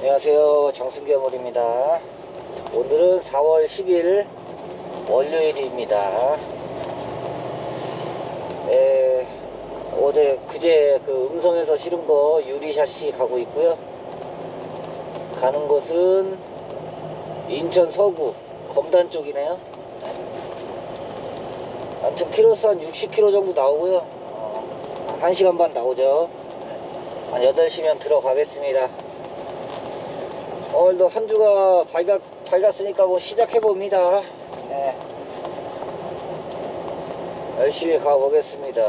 안녕하세요. 정승겸물입니다. 오늘은 4월 10일 월요일입니다. 에, 어제 그제 그 음성에서 실은 거 유리샷시 가고 있고요. 가는 곳은 인천 서구 검단 쪽이네요. 아무튼 키로수 한 60km 정도 나오고요. 어, 1시간 반 나오죠. 한 8시면 들어가겠습니다 오늘도 한 주가 밝았, 밝았으니까 뭐 시작해봅니다. 예. 열심히 가보겠습니다.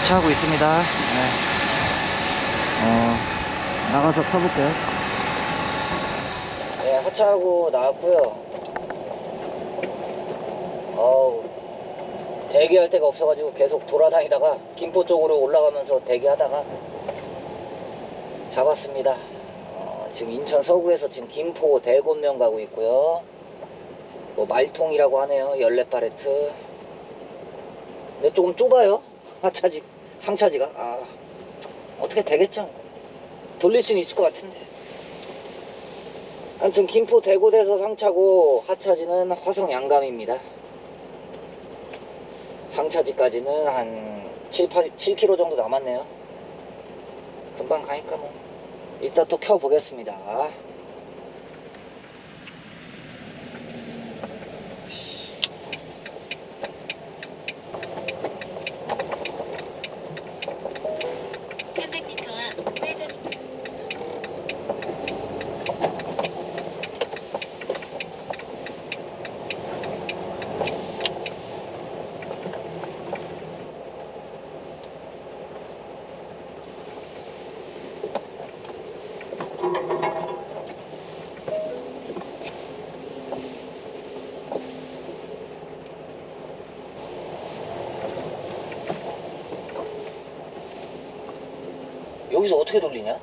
하차하고 있습니다. 네. 어, 나가서 펴볼게요. 네, 하차하고 나왔고요. 어우, 대기할 데가 없어가지고 계속 돌아다니다가 김포 쪽으로 올라가면서 대기하다가 잡았습니다. 어, 지금 인천 서구에서 지금 김포 대곤면 가고 있고요. 뭐 말통이라고 하네요. 열렛 바레트. 근데 조금 좁아요. 하차지, 상차지가. 아, 어떻게 되겠죠? 돌릴 수는 있을 것 같은데. 아무튼 김포 대고대서 상차고 하차지는 화성 양감입니다. 상차지까지는 한 7, 8, 7km 정도 남았네요. 금방 가니까 뭐. 이따 또 켜보겠습니다. 앞 우회전입니다. 여기서 어떻게 돌리냐?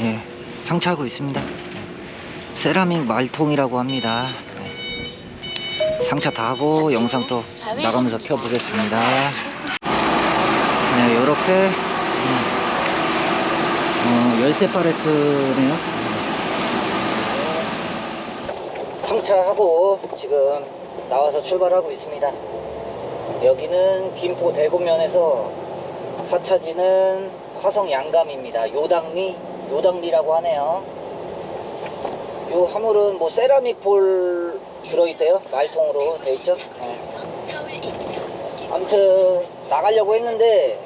예, 상차하고 있습니다. 세라믹 말통이라고 합니다. 네. 상차 다 하고 영상 또 나가면서 켜보겠습니다. 네, 요렇게 음, 어, 열쇠 파레트네요. 상차하고 지금 나와서 출발하고 있습니다. 여기는 김포 대구면에서 하차지는 화성 양감입니다. 요당리, 요당리라고 하네요. 요 화물은 뭐 세라믹 볼 들어있대요. 말통으로 돼 있죠. 네. 아무튼 나가려고 했는데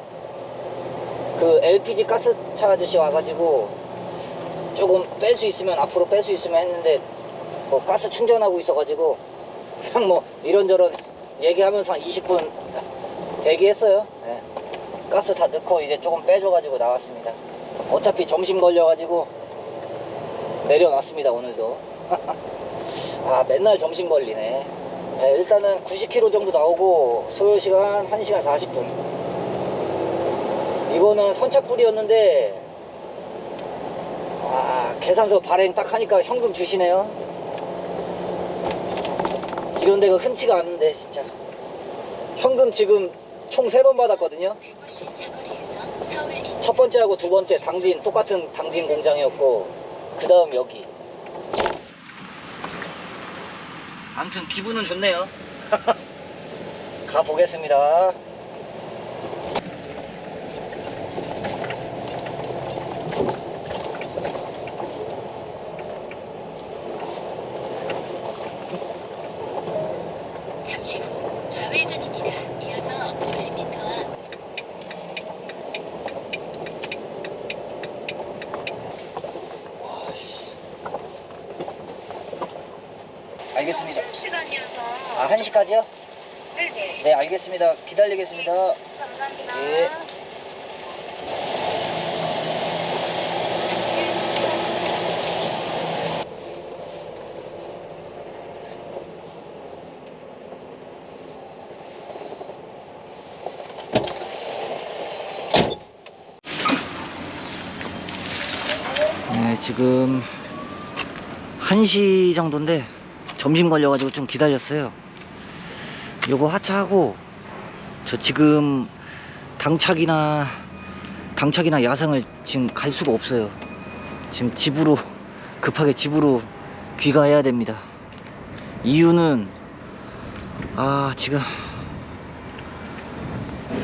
그 LPG 가스차 아저씨 와가지고 조금 뺄 수 있으면 앞으로 뺄 수 있으면 했는데 뭐 가스 충전하고 있어가지고 그냥 뭐 이런저런 얘기하면서 한 20분 대기했어요. 예. 가스 다 넣고 이제 조금 빼줘가지고 나왔습니다. 어차피 점심 걸려가지고 내려놨습니다 오늘도. 아 맨날 점심 걸리네. 예, 일단은 90km 정도 나오고 소요 시간 1시간 40분. 이거는 선착불이었는데 아 계산서 발행 딱 하니까 현금 주시네요. 이런 데가 흔치가 않은데 진짜 현금 지금 총 세 번 받았거든요. 첫 번째하고 두 번째 당진 똑같은 당진 공장이었고 그 다음 여기 아무튼 기분은 좋네요 가보겠습니다. 점심시간이어서. 아 1시까지요? 네네. 네 알겠습니다. 기다리겠습니다. 감사합니다. 예. 네, 지금 1시 정도인데 점심 걸려가지고 좀 기다렸어요. 요거 하차하고 저 지금 당착이나 당착이나 야상을 지금 갈 수가 없어요. 지금 집으로 급하게 집으로 귀가해야 됩니다. 이유는 아 지금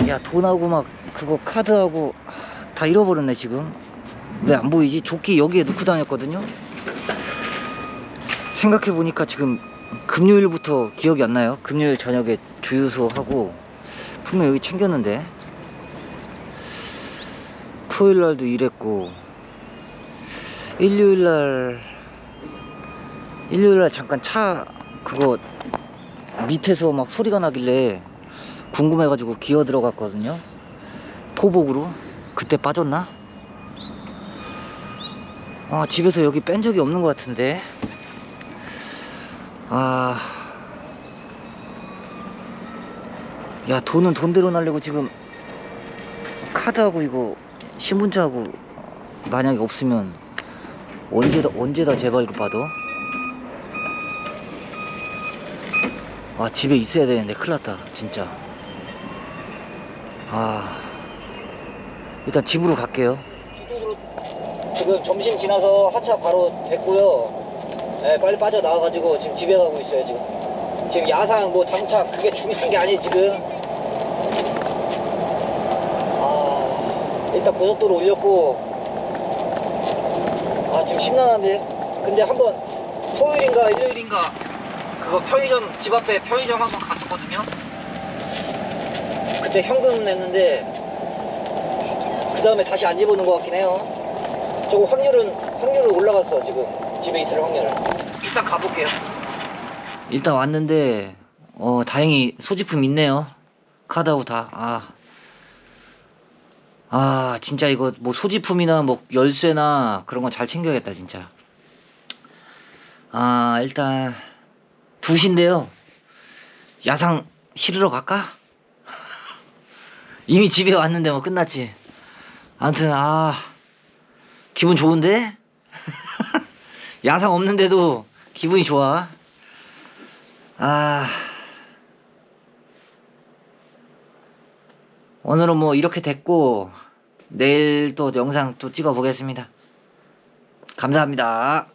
야 돈하고 막 그거 카드하고 다 잃어버렸네 지금 왜 안 보이지? 조끼 여기에 넣고 다녔거든요. 생각해 보니까 지금 금요일부터 기억이 안 나요. 금요일 저녁에 주유소 하고 분명 여기 챙겼는데 토요일 날도 일했고 일요일 날 일요일 날 잠깐 차 그거 밑에서 막 소리가 나길래 궁금해가지고 기어 들어갔거든요. 포복으로 그때 빠졌나? 아 집에서 여기 뺀 적이 없는 것 같은데 아. 야, 돈은 돈대로 날리고 지금 카드하고 이거 신분증하고 만약에 없으면 언제다, 언제다 재발급 받아? 아, 집에 있어야 되는데 큰일 났다, 진짜. 아. 일단 집으로 갈게요. 지금 점심 지나서 하차 바로 됐고요. 네, 빨리 빠져 나와가지고 지금 집에 가고 있어요 지금. 지금 야상 뭐 장착 그게 중요한 게 아니지 지금. 아 일단 고속도로 올렸고. 아 지금 심란한데. 근데 한번 토요일인가 일요일인가 그거 편의점 집 앞에 편의점 한번 갔었거든요. 그때 현금 냈는데 그 다음에 다시 안 집어넣은 것 같긴 해요. 조금 확률은 확률은 올라갔어 지금 집에 있을 확률은? 일단 가볼게요. 일단 왔는데 어 다행히 소지품 있네요. 카드하고 다아. 아 진짜 이거 뭐 소지품이나 뭐 열쇠나 그런 건 잘 챙겨야겠다 진짜. 아 일단 2시인데요. 야상 실으러 갈까? 이미 집에 왔는데 뭐 끝났지. 아무튼 아 기분 좋은데? 야상 없는데도 기분이 좋아. 아. 오늘은 뭐 이렇게 됐고, 내일 또 영상 또 찍어 보겠습니다. 감사합니다.